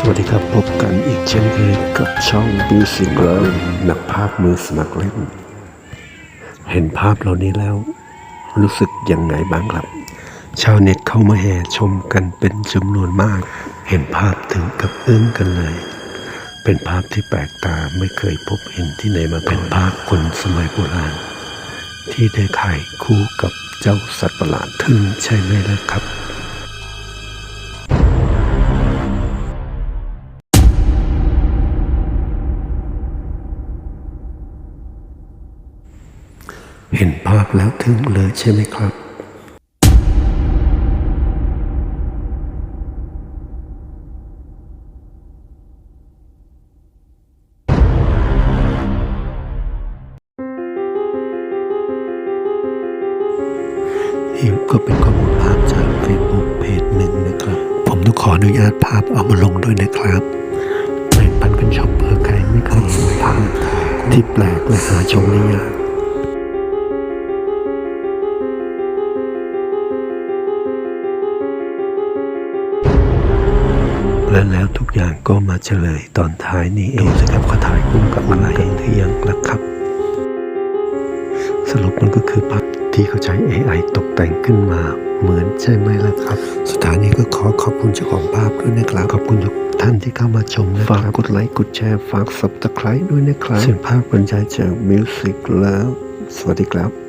สวัสดีครับ พบกันอีกเช่นเคยกับช่องบิวสิงเลินักภาพมือสมัครเล่น เห็นภาพเหล่านี้แล้ว รู้สึกยังไงบ้างครับ ชาวเน็ตเข้ามาแห่ชมกันเป็นจำนวนมาก เห็นภาพถึงกับอึ้งกันเลย เป็นภาพที่แปลกตาไม่เคยพบเห็นที่ไหนมาก่อนเป็นภาพคนสมัยโบราณ ที่ได้ถ่ายคู่กับเจ้าสัตว์ประหลาดทึ่งใช่ไหมล่ะครับ เห็นภาพแล้วทึ่งเลยใช่ไหมครับนี่ก็เป็นข้อมูลภาพจากเฟซบุ๊กเพจหนึ่งนะครับ ผมต้องขออนุญาตภาพเอามาลงด้วยนะครับแบ่งปันกันชมเพื่อใครไม่เคยเห็นภาพที่แปลกและหาชมได้ยาก และแล้วทุกอย่างก็มาเฉลยตอนท้ายนี้เองสิครับเขาถ่ายคู่กับอะไรกันหรือยังล่ะครับ สรุปมันก็คือภาพที่เขาใช้ AI ตกแต่งขึ้นมาเหมือนใช่ไหมล่ะครับสุดท้ายนี้ก็ขอขอบคุณเจ้าของภาพด้วยนะครับ ขอบคุณทุกท่านที่เข้ามาชมนะครับ ฝากกดไลค์กดแชร์ฝาก subscribe ด้วยนะครับเสียงภาพบรรยายจากมิวสิกแล้ว สวัสดีครับ